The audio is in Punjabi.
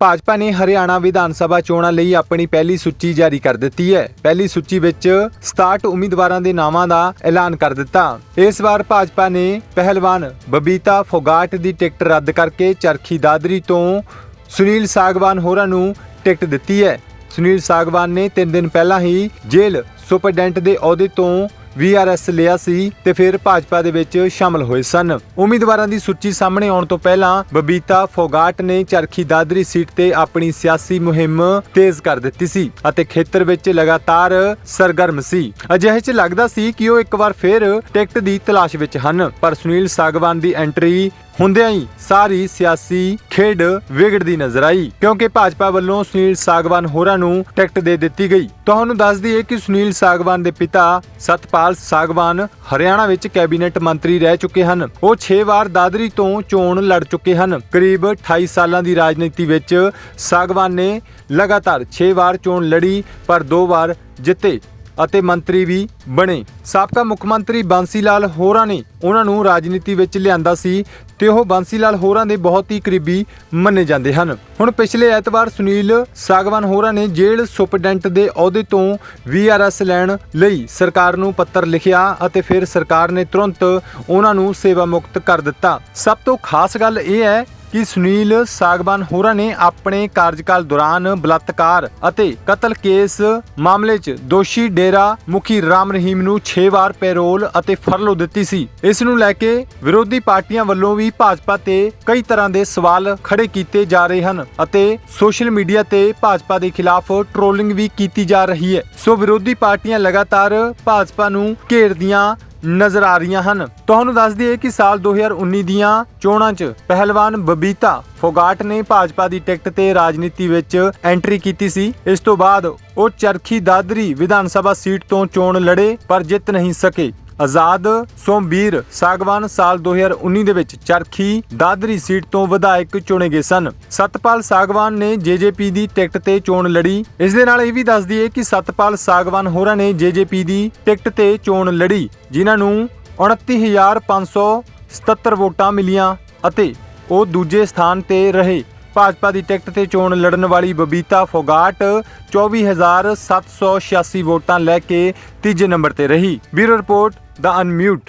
ਭਾਜਪਾ ਨੇ ਹਰਿਆਣਾ ਵਿਧਾਨ ਸਭਾ ਚੋਣਾਂ ਲਈ ਆਪਣੀ ਪਹਿਲੀ ਸੂਚੀ ਜਾਰੀ ਕਰ ਦਿੱਤੀ ਹੈ। ਪਹਿਲੀ ਸੂਚੀ ਵਿੱਚ 67 ਉਮੀਦਵਾਰਾਂ ਦੇ ਨਾਵਾਂ ਦਾ ਐਲਾਨ ਕਰ ਦਿੱਤਾ। ਇਸ ਵਾਰ ਭਾਜਪਾ ਨੇ ਪਹਿਲਵਾਨ ਬਬੀਤਾ ਫੋਗਾਟ ਦੀ ਟਿਕਟ ਰੱਦ ਕਰਕੇ ਚਰਖੀ ਦਾਦਰੀ ਤੋਂ ਸੁਨੀਲ ਸਾਗਵਾਨ ਹੋਰਾਂ ਨੂੰ ਟਿਕਟ ਦਿੱਤੀ ਹੈ। ਸੁਨੀਲ ਸਾਗਵਾਨ ਨੇ 3 ਦਿਨ ਪਹਿਲਾਂ ਹੀ ਜੇਲ੍ਹ ਸੁਪਰਡੈਂਟ ਦੇ ਅਹੁਦੇ ਤੋਂ ਵੀਆਰਐਸ ਲਿਆ ਸੀ ਤੇ ਫਿਰ ਭਾਜਪਾ ਦੇ ਵਿੱਚ ਸ਼ਾਮਲ ਹੋਏ ਸਨ। ਉਮੀਦਵਾਰਾਂ ਦੀ ਸੂਚੀ ਸਾਹਮਣੇ ਆਉਣ ਤੋਂ ਪਹਿਲਾਂ ਬਬੀਤਾ ਫੋਗਾਟ ਨੇ ਚਰਖੀ ਦਾਦਰੀ ਸੀਟ ਤੇ ਆਪਣੀ ਸਿਆਸੀ ਮੁਹਿੰਮ ਤੇਜ਼ ਕਰ ਦਿੱਤੀ ਸੀ ਅਤੇ ਖੇਤਰ ਵਿੱਚ ਲਗਾਤਾਰ ਸਰਗਰਮ ਸੀ। ਅਜਿਹੇ 'ਚ ਲੱਗਦਾ ਸੀ ਕਿ ਉਹ ਇੱਕ ਵਾਰ ਫਿਰ ਟਿਕਟ ਦੀ ਤਲਾਸ਼ ਵਿੱਚ ਹਨ। ਪਰ ਸੁਨੀਲ ਸਾਗਵਾਨ ਦੀ ਐਂਟਰੀ ਹੁੰਦਿਆਂ ਹੀ ਸਾਰੀ ਸਿਆਸੀ ਖੇਡ ਵਿਗੜਦੀ ਨਜ਼ਰ ਆਈ, ਕਿਉਂਕਿ ਭਾਜਪਾ ਵੱਲੋਂ ਸੁਨੀਲ ਸਾਗਵਾਨ ਹੋਰਾਂ ਨੂੰ ਟਿਕਟ ਦੇ ਦਿੱਤੀ ਗਈ। ਤੁਹਾਨੂੰ ਦੱਸ ਦਈਏ ਕਿ ਸੁਨੀਲ ਸਾਗਵਾਨ ਦੇ ਪਿਤਾ ਸਤਪਾਲ ਸਾਗਵਾਨ ਹਰਿਆਣਾ ਵਿੱਚ ਕੈਬਨਿਟ ਮੰਤਰੀ ਰਹਿ ਚੁੱਕੇ ਹਨ। ਉਹ 6 ਵਾਰ ਦਾਦਰੀ ਤੋਂ ਚੋਣ ਲੜ ਚੁੱਕੇ ਹਨ। ਕਰੀਬ 28 ਸਾਲਾਂ ਦੀ ਰਾਜਨੀਤੀ ਵਿੱਚ ਸਾਗਵਾਨ ਨੇ ਲਗਾਤਾਰ 6 ਵਾਰ ਚੋਣ ਲੜੀ, ਪਰ 2 ਵਾਰ ਜਿੱਤੇ। ਅਤੇ ਮੰਤਰੀ ਵੀ ਬਣੇ। ਸਾਬਕਾ ਮੁੱਖ ਮੰਤਰੀ ਬਾਂਸੀ ਲਾਲ ਹੋਰਾਂ ਨੇ ਉਹਨਾਂ ਨੂੰ ਰਾਜਨੀਤੀ ਵਿੱਚ ਲਿਆਂਦਾ ਸੀ ਤੇ ਉਹ ਬਾਂਸੀ ਲਾਲ ਹੋਰਾਂ ਦੇ ਬਹੁਤ ਹੀ ਕਰੀਬੀ ਮੰਨੇ ਜਾਂਦੇ ਹਨ। ਹੁਣ ਪਿਛਲੇ ਐਤਵਾਰ ਸੁਨੀਲ ਸਾਗਵਾਨ ਹੋਰਾਂ ਨੇ ਜੇਲ੍ਹ ਸੁਪਰਡੈਂਟ ਦੇ ਅਹੁਦੇ ਤੋਂ ਵੀਆਰਐਸ ਲੈਣ ਲਈ ਸਰਕਾਰ ਨੂੰ ਪੱਤਰ ਲਿਖਿਆ ਅਤੇ ਫਿਰ ਸਰਕਾਰ ਨੇ ਤੁਰੰਤ ਉਹਨਾਂ ਨੂੰ ਸੇਵਾ ਮੁਕਤ ਕਰ ਦਿੱਤਾ। ਸਭ ਤੋਂ ਖਾਸ ਗੱਲ ਇਹ ਹੈ ਕਿ ਸੁਨੀਲ ਸਾਗਵਾਨ ਹੋਰਾਂ ਨੇ ਆਪਣੇ ਕਾਰਜਕਾਲ ਦੌਰਾਨ ਬਲਾਤਕਾਰ ਅਤੇ ਕਤਲ ਕੇਸ ਮਾਮਲੇ 'ਚ ਦੋਸ਼ੀ ਡੇਰਾ ਮੁਖੀ ਰਾਮ ਰਹੀਮ ਨੂੰ 6 ਵਾਰ ਪੈਰੋਲ ਅਤੇ ਫਰਲੋ ਦਿੱਤੀ ਸੀ। ਇਸ ਨੂੰ ਲੈ ਕੇ ਵਿਰੋਧੀ ਪਾਰਟੀਆਂ ਵੱਲੋਂ ਵੀ ਭਾਜਪਾ ਤੇ ਕਈ ਤਰ੍ਹਾਂ ਦੇ ਸਵਾਲ ਖੜੇ ਕੀਤੇ ਜਾ ਰਹੇ ਹਨ ਅਤੇ ਸੋਸ਼ਲ ਮੀਡੀਆ ਤੇ ਭਾਜਪਾ ਦੇ ਖਿਲਾਫ ਟ੍ਰੋਲਿੰਗ ਵੀ ਕੀਤੀ ਜਾ ਰਹੀ ਹੈ। ਸੋ ਵਿਰੋਧੀ ਪਾਰਟੀਆਂ ਲਗਾਤਾਰ ਭਾਜਪਾ ਨੂੰ ਘੇਰਦੀਆਂ ਨਜ਼ਰ ਆ ਰਹੀਆਂ ਹਨ। ਤੁਹਾਨੂੰ ਦੱਸ ਦਈਏ ਕਿ ਸਾਲ 2019 ਦੀਆਂ ਚੋਣਾਂ 'ਚ ਪਹਿਲਵਾਨ ਬਬੀਤਾ ਫੋਗਾਟ ਨੇ ਭਾਜਪਾ ਦੀ ਟਿਕਟ ਤੇ ਰਾਜਨੀਤੀ ਵਿੱਚ ਐਂਟਰੀ ਕੀਤੀ ਸੀ। ਇਸ ਤੋਂ ਬਾਅਦ ਉਹ ਚਰਖੀ ਦਾਦਰੀ ਵਿਧਾਨ ਸਭਾ ਸੀਟ ਤੋਂ ਚੋਣ ਲੜੇ ਪਰ ਜਿੱਤ ਨਹੀਂ ਸਕੇ। ਆਜ਼ਾਦ ਸੋਮਬੀਰ ਸਾਗਵਾਨ ਸਾਲ 2019 ਦੇ ਵਿੱਚ ਚਰਖੀ ਦਾਦਰੀ ਸੀਟ ਤੋਂ ਵਿਧਾਇਕ ਚੁਣੇ ਗਏ ਸਨ। ਸਤਪਾਲ ਸਾਗਵਾਨ ਨੇ ਜੇਜੇਪੀ ਦੀ ਟਿਕਟ ਤੇ ਚੋਣ ਲੜੀ। ਇਸ ਦੇ ਨਾਲ ਇਹ ਵੀ ਦੱਸ ਦਈਏ ਕਿ ਸਤਪਾਲ ਸਾਗਵਾਨ ਹੋਰਾਂ ਨੇ ਜੇਜੇਪੀ ਦੀ ਟਿਕਟ ਤੇ ਚੋਣ ਲੜੀ, ਜਿਨ੍ਹਾਂ ਨੂੰ 29577 ਵੋਟਾਂ ਮਿਲੀਆਂ ਅਤੇ ਉਹ ਦੂਜੇ ਸਥਾਨ ਤੇ ਰਹੇ। ਭਾਜਪਾ ਦੀ ਟਿਕਟ ਤੇ ਚੋਣ ਲੜਨ ਵਾਲੀ ਬਬੀਤਾ ਫੋਗਾਟ 24786 ਵੋਟਾਂ ਲੈ ਕੇ ਤੀਜੇ ਨੰਬਰ ਤੇ ਰਹੀ। ਬਿਊਰੋ ਰਿਪੋਰਟ, ਦਾ ਅਨਮਿਊਟ।